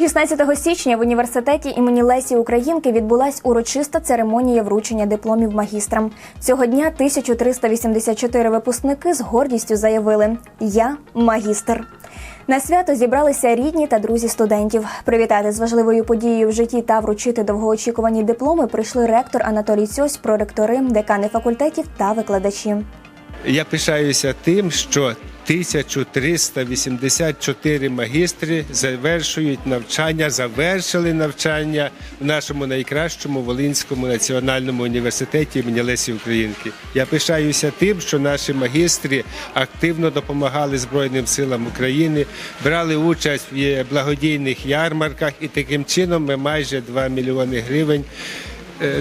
16 січня в університеті імені Лесі Українки відбулась урочиста церемонія вручення дипломів магістрам. Цього дня 1384 випускники з гордістю заявили: Я магістр. На свято зібралися рідні та друзі студентів. Привітати з важливою подією в житті та вручити довгоочікувані дипломи прийшли ректор Анатолій Цьось, проректори, декани факультетів та викладачі. Я пишаюся тим, що 1384 магістри завершують навчання, завершили навчання в нашому найкращому Волинському національному університеті імені Лесі Українки. Я пишаюся тим, що наші магістри активно допомагали Збройним силам України, брали участь в благодійних ярмарках, і таким чином ми майже 2 мільйони гривень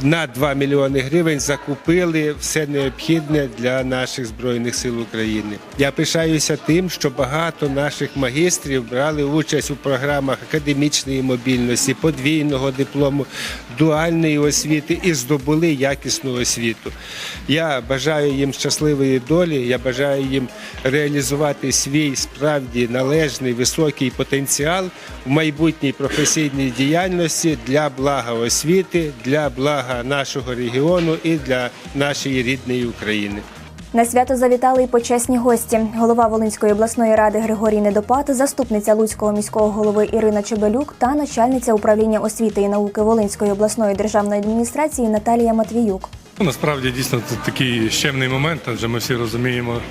на 2 мільйони гривень закупили все необхідне для наших збройних сил України. Я пишаюся тим, що багато наших магістрів брали участь у програмах академічної мобільності, подвійного диплому, дуальної освіти і здобули якісну освіту. Я бажаю їм щасливої долі. Я бажаю їм реалізувати свій справді належний високий потенціал в майбутній професійній діяльності для блага освіти, для блага нашого регіону і для нашої рідної України. На свято завітали й почесні гості. Голова Волинської обласної ради Григорій Недопад, заступниця Луцького міського голови Ірина Чебелюк та начальниця управління освіти і науки Волинської обласної державної адміністрації Наталія Матвіюк. Ну, Насправді дійсно це такий щемний момент, адже ми всі розуміємо,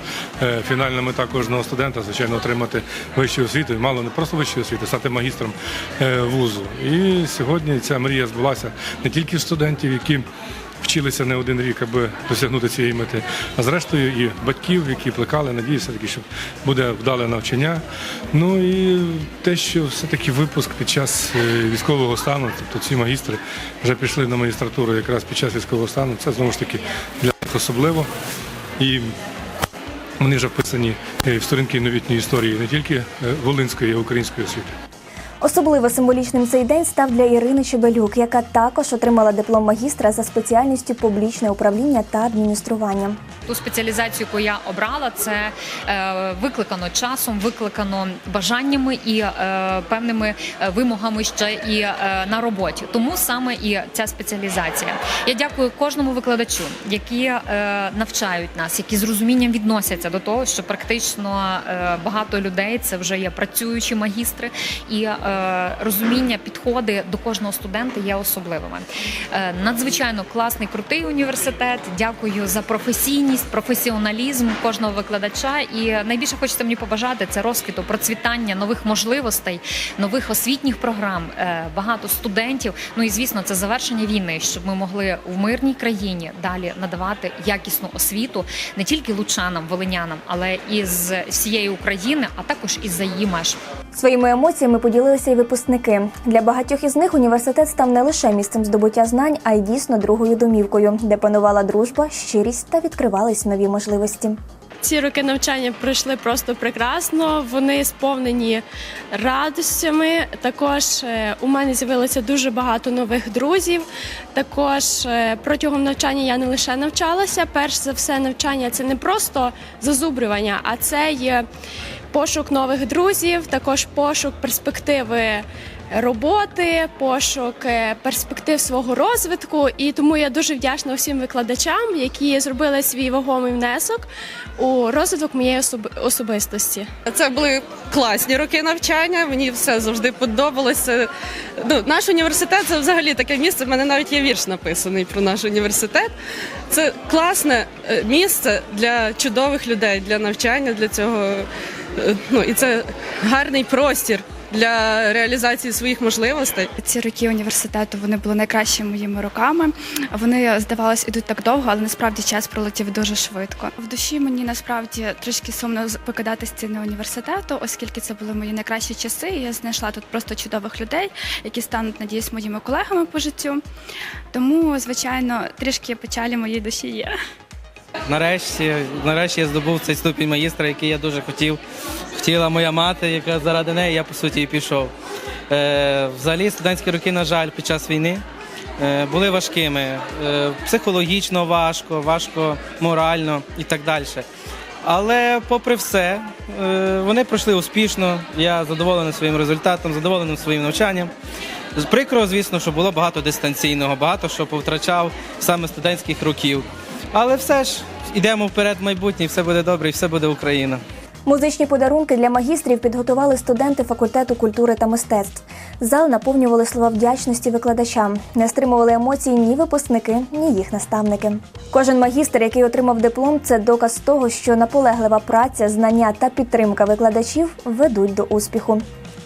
е, фінальна мета кожного студента, звичайно, отримати вищу освіту, мало не просто вищу освіту, стати магістром е, вузу. І сьогодні ця мрія збулася не тільки в студентів, які вчилися не один рік, аби досягнути цієї мети, а зрештою і батьків, які плекали, надіюся, таки, що буде вдале навчання. Ну і те, що все-таки випуск під час е, військового стану, тобто ці магістри вже пішли на магістратуру якраз під час військового стану, це знову ж таки для них особливо. І вони вже вписані е, в сторінки новітньої історії не тільки е, волинської, а й української освіти. Особливо символічним цей день став для Ірини Чебелюк, яка також отримала диплом магістра за спеціальністю публічне управління та адміністрування. Ту спеціалізацію, яку я обрала, це е, викликано часом, викликано бажаннями і е, певними е, вимогами ще і на роботі. Тому саме і ця спеціалізація. Я дякую кожному викладачу, які навчають нас, які з розумінням відносяться до того, що практично багато людей це вже є працюючі магістри, і розуміння, підходи до кожного студента є особливими. Надзвичайно класний, крутий університет. Дякую за професійність, професіоналізм кожного викладача. І найбільше хочеться мені побажати це розквіту, процвітання нових можливостей, нових освітніх програм, е, багато студентів. Ну і звісно, це завершення війни, щоб ми могли в мирній країні далі надавати якісну освіту не тільки лучанам, волинянам, але і з всієї України, а також із за її меж. Своїми емоціями поділилися й випускники. Для багатьох із них університет став не лише місцем здобуття знань, а й дійсно другою домівкою, де панувала дружба, щирість та відкривались нові можливості. Ці роки навчання пройшли просто прекрасно. Вони сповнені радостями. Також е, у мене з'явилося дуже багато нових друзів. Також е, протягом навчання я не лише навчалася. Перш за все, навчання це не просто зазубрювання, а це є пошук нових друзів, також пошук перспективи. Роботи, пошук е, перспектив свого розвитку, і тому я дуже вдячна всім викладачам, які зробили свій вагомий внесок у розвиток моєї особ- особистості. Це були класні роки навчання. Мені все завжди подобалося. Ну, наш університет це взагалі таке місце. в мене навіть є вірш написаний про наш університет. Це класне е, місце для чудових людей, для навчання, для цього. е, Ну і це гарний простір для реалізації своїх можливостей. Ці роки університету вони були найкращими моїми роками. Вони здавалось ідуть так довго, але насправді час пролетів дуже швидко. В душі мені насправді трішки сумно покидати стіни університету, оскільки це були мої найкращі часи. і Я знайшла тут просто чудових людей, які стануть, надіюсь, моїми колегами по життю. Тому, звичайно, трішки печалі в моїй душі є. Нарешті, нарешті я здобув цей ступінь магістра, який я дуже хотів. Хотіла моя мати, яка заради неї я по суті і пішов. Е, взагалі, студентські роки, на жаль, під час війни е, були важкими. Е, психологічно важко, важко морально і так далі. Але попри все, е, вони пройшли успішно. Я задоволений своїм результатом, задоволений своїм навчанням. Прикро, звісно, що було багато дистанційного, багато що повтрачав саме студентських років. Але все ж йдемо вперед в майбутнє, все буде добре, і все буде Україна. Музичні подарунки для магістрів підготували студенти факультету культури та мистецтв. Зал наповнювали слова вдячності викладачам. Не стримували емоцій ні випускники, ні їх наставники. Кожен магістр, який отримав диплом, це доказ того, що наполеглива праця, знання та підтримка викладачів ведуть до успіху.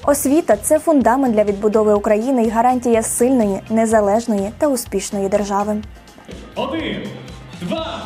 Освіта це фундамент для відбудови України і гарантія сильної, незалежної та успішної держави. Один, два,